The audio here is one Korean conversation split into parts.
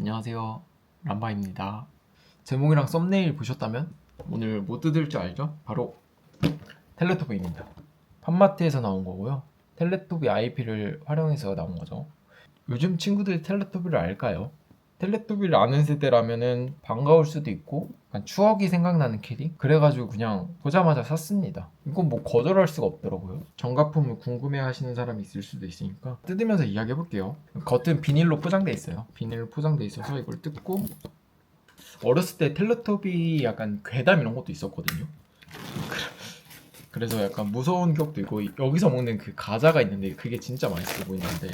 안녕하세요. 람바입니다. 제목이랑 썸네일 보셨다면 오늘 뭐 뜯을 줄 알죠? 바로 텔레토비입니다. 팜마트에서 나온 거고요. 텔레토비 IP를 활용해서 나온 거죠. 요즘 친구들이 텔레토비를 알까요? 텔레토비를 아는 세대라면은 반가울 수도 있고 약간 추억이 생각나는 캐릭? 그래가지고 그냥 보자마자 샀습니다. 이건 뭐 거절할 수가 없더라고요. 정가품을 궁금해 하시는 사람이 있을 수도 있으니까 뜯으면서 이야기해 볼게요. 겉은 비닐로 포장돼 있어요. 비닐로 포장돼 있어서 이걸 뜯고 어렸을 때 텔레토비 약간 괴담 이런 것도 있었거든요. 그래서 약간 무서운 기억도 있고 여기서 먹는 그 과자가 있는데 그게 진짜 맛있어 보이는데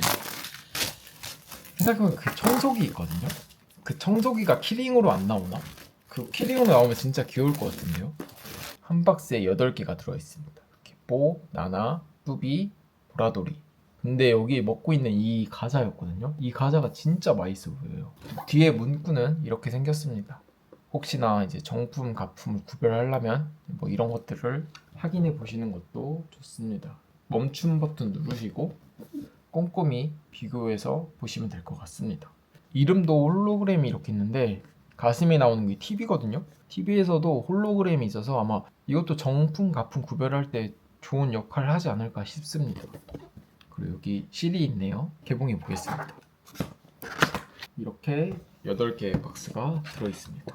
생각해보면 그 청소기 있거든요. 그 청소기가 키링으로 안 나오나? 그 키링으로 나오면 진짜 귀여울 것 같은데요. 한 박스에 8개가 들어있습니다. 이렇게 뽀, 나나, 뚜비, 보라돌이. 근데 여기 먹고 있는 이 과자였거든요. 이 과자가 진짜 맛있어 보여요. 뒤에 문구는 이렇게 생겼습니다. 혹시나 이제 정품, 가품을 구별하려면 뭐 이런 것들을 확인해 보시는 것도 좋습니다. 멈춤 버튼 누르시고 꼼꼼히 비교해서 보시면 될 것 같습니다. 이름도 홀로그램이 이렇게 있는데 가슴에 나오는 게 TV거든요. TV에서도 홀로그램이 있어서 아마 이것도 정품, 가품 구별할 때 좋은 역할을 하지 않을까 싶습니다. 그리고 여기 실이 있네요. 개봉해 보겠습니다. 이렇게 8개의 박스가 들어 있습니다.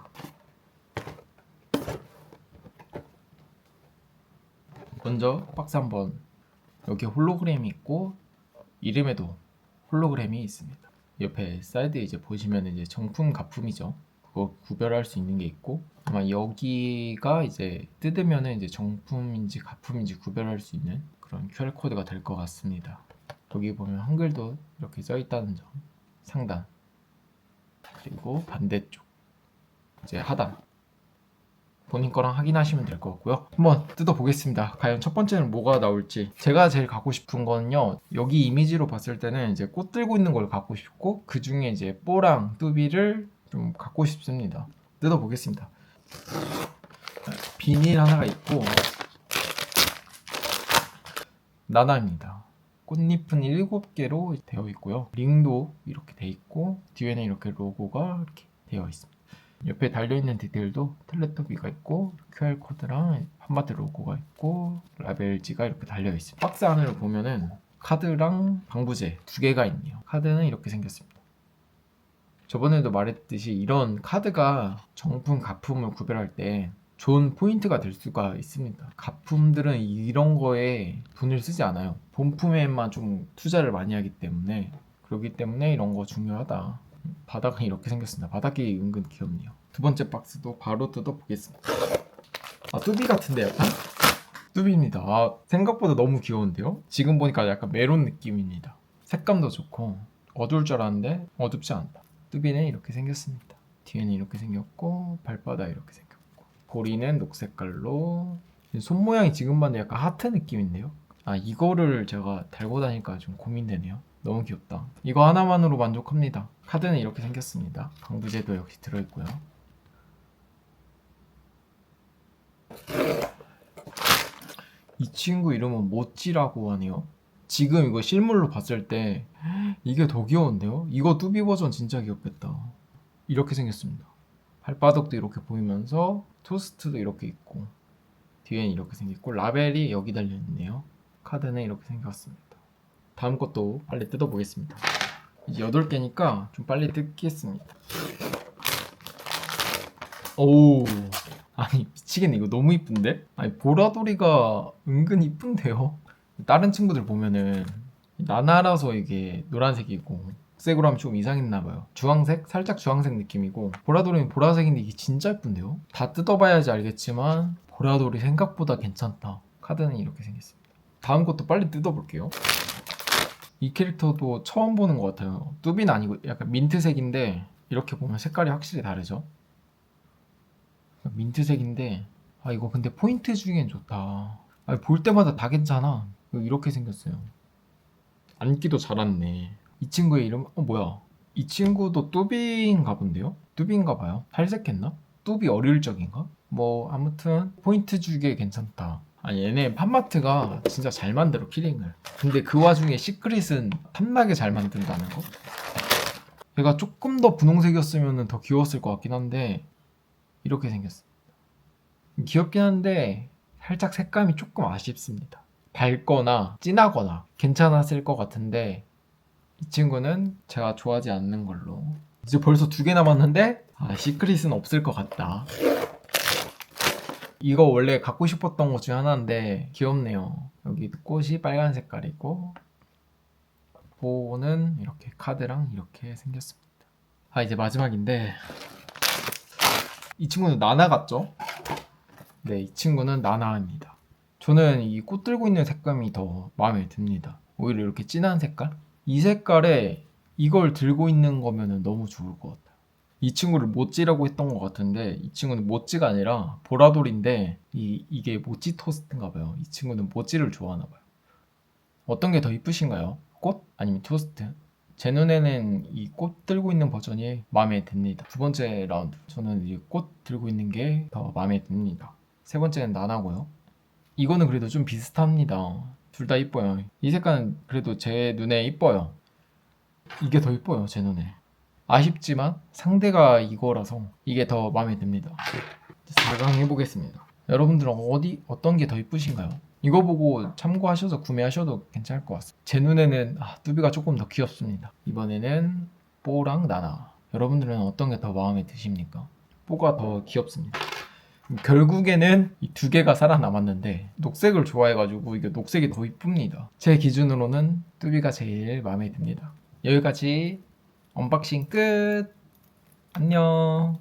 먼저 박스 한번 여기 홀로그램이 있고 이름에도 홀로그램이 있습니다. 옆에 사이드 이제 보시면 이제 정품 가품이죠. 그거 구별할 수 있는 게 있고 아마 여기가 이제 뜯으면은 이제 정품인지 가품인지 구별할 수 있는 그런 QR 코드가 될 것 같습니다. 여기 보면 한글도 이렇게 써 있다는 점 상단 그리고 반대쪽 이제 하단 본인 거랑 확인하시면 될 것 같고요. 한번 뜯어 보겠습니다. 과연 첫 번째는 뭐가 나올지. 제가 제일 갖고 싶은 거는요. 여기 이미지로 봤을 때는 이제 꽃 들고 있는 걸 갖고 싶고 그 중에 이제 뽀랑 뚜비를 좀 갖고 싶습니다. 뜯어 보겠습니다. 비닐 하나가 있고 나나입니다. 꽃잎은 7개로 되어 있고요. 링도 이렇게 돼 있고 뒤에는 이렇게 로고가 이렇게 되어 있습니다. 옆에 달려있는 디테일도 텔레토비가 있고 QR 코드랑 한마트 로고가 있고 라벨지가 이렇게 달려 있습니다. 박스 안을 보면은 카드랑 방부제 두 개가 있네요. 카드는 이렇게 생겼습니다. 저번에도 말했듯이 이런 카드가 정품, 가품을 구별할 때 좋은 포인트가 될 수가 있습니다. 가품들은 이런 거에 돈을 쓰지 않아요. 본품에만 좀 투자를 많이 하기 때문에 그렇기 때문에 이런 거 중요하다. 바닥은 이렇게 생겼습니다. 바닥이 은근 귀엽네요. 두 번째 박스도 바로 뜯어 보겠습니다. 아 뚜비 같은데 약간? 뚜비입니다. 아, 생각보다 너무 귀여운데요? 지금 보니까 약간 메론 느낌입니다. 색감도 좋고 어두울 줄 알았는데 어둡지 않다. 뚜비는 이렇게 생겼습니다. 뒤에는 이렇게 생겼고 발바닥 이렇게 생겼고 고리는 녹색깔로 손 모양이 지금 봐도 약간 하트 느낌인데요? 아 이거를 제가 달고 다니까 좀 고민되네요. 너무 귀엽다. 이거 하나만으로 만족합니다. 카드는 이렇게 생겼습니다. 방부제도 역시 들어있고요. 이 친구 이름은 모찌라고 하네요. 지금 이거 실물로 봤을 때 이게 더 귀여운데요? 이거 뚜비 버전 진짜 귀엽겠다. 이렇게 생겼습니다. 발바닥도 이렇게 보이면서 토스트도 이렇게 있고 뒤에는 이렇게 생겼고 라벨이 여기 달려 있네요. 카드는 이렇게 생겼습니다. 다음 것도 빨리 뜯어보겠습니다. 이제 8개니까 좀 빨리 뜯겠습니다. 오, 아니 미치겠네. 이거 너무 이쁜데? 아니 보라돌이가 은근 이쁜데요? 다른 친구들 보면은 나나라서 이게 노란색이고 색으로 하면 좀 이상했나봐요. 주황색? 살짝 주황색 느낌이고 보라돌이는 보라색인데 이게 진짜 예쁜데요? 다 뜯어봐야지 알겠지만 보라돌이 생각보다 괜찮다. 카드는 이렇게 생겼습니다. 다음 것도 빨리 뜯어볼게요. 이 캐릭터도 처음 보는 것 같아요. 뚜비는 아니고 약간 민트색인데 이렇게 보면 색깔이 확실히 다르죠. 민트색인데 아 이거 근데 포인트 중엔 좋다. 아, 볼 때마다 다 괜찮아. 이렇게 생겼어요. 앉기도 잘 앉네. 이 친구의 이름 어 뭐야? 이 친구도 뚜비인가 본데요? 뚜비인가 봐요. 탈색했나? 뚜비 어릴 적인가? 뭐 아무튼 포인트 주기에 괜찮다. 아니 얘네 팜마트가 진짜 잘 만들어 키링을 근데 그 와중에 시크릿은 탐나게 잘 만든다는 거 얘가 조금 더 분홍색이었으면 더 귀여웠을 것 같긴 한데 이렇게 생겼습니다. 귀엽긴 한데 살짝 색감이 조금 아쉽습니다. 밝거나 진하거나 괜찮았을 것 같은데 이 친구는 제가 좋아하지 않는 걸로 이제 벌써 두 개 남았는데 아 시크릿은 없을 것 같다. 이거 원래 갖고 싶었던 것 중에 하나인데 귀엽네요. 여기 꽃이 빨간 색깔이고 보는 이렇게 카드랑 이렇게 생겼습니다. 아 이제 마지막인데 이 친구는 나나 같죠? 네, 이 친구는 나나입니다. 저는 이 꽃 들고 있는 색감이 더 마음에 듭니다. 오히려 이렇게 진한 색깔? 이 색깔에 이걸 들고 있는 거면 너무 좋을 것 같아요. 이 친구를 모찌라고 했던 것 같은데 이 친구는 모찌가 아니라 보라돌인데 이, 이게 모찌 토스트인가 봐요. 이 친구는 모찌를 좋아하나 봐요. 어떤 게 더 이쁘신가요? 꽃? 아니면 토스트? 제 눈에는 이 꽃 들고 있는 버전이 마음에 듭니다. 두 번째 라운드 저는 이 꽃 들고 있는 게 더 마음에 듭니다. 세 번째는 나나고요. 이거는 그래도 좀 비슷합니다. 둘 다 이뻐요. 이 색깔은 그래도 제 눈에 이뻐요. 이게 더 이뻐요, 제 눈에. 아쉽지만 상대가 이거라서 이게 더 마음에 듭니다. 4강 해보겠습니다. 여러분들은 어디 어떤 게 더 이쁘신가요? 이거 보고 참고하셔서 구매하셔도 괜찮을 것 같습니다. 제 눈에는 아, 뚜비가 조금 더 귀엽습니다. 이번에는 뽀랑 나나. 여러분들은 어떤 게 더 마음에 드십니까? 뽀가 더 귀엽습니다. 결국에는 이 두 개가 살아남았는데 녹색을 좋아해가지고 이게 녹색이 더 이쁩니다. 제 기준으로는 뚜비가 제일 마음에 듭니다. 여기까지 언박싱 끝. 안녕.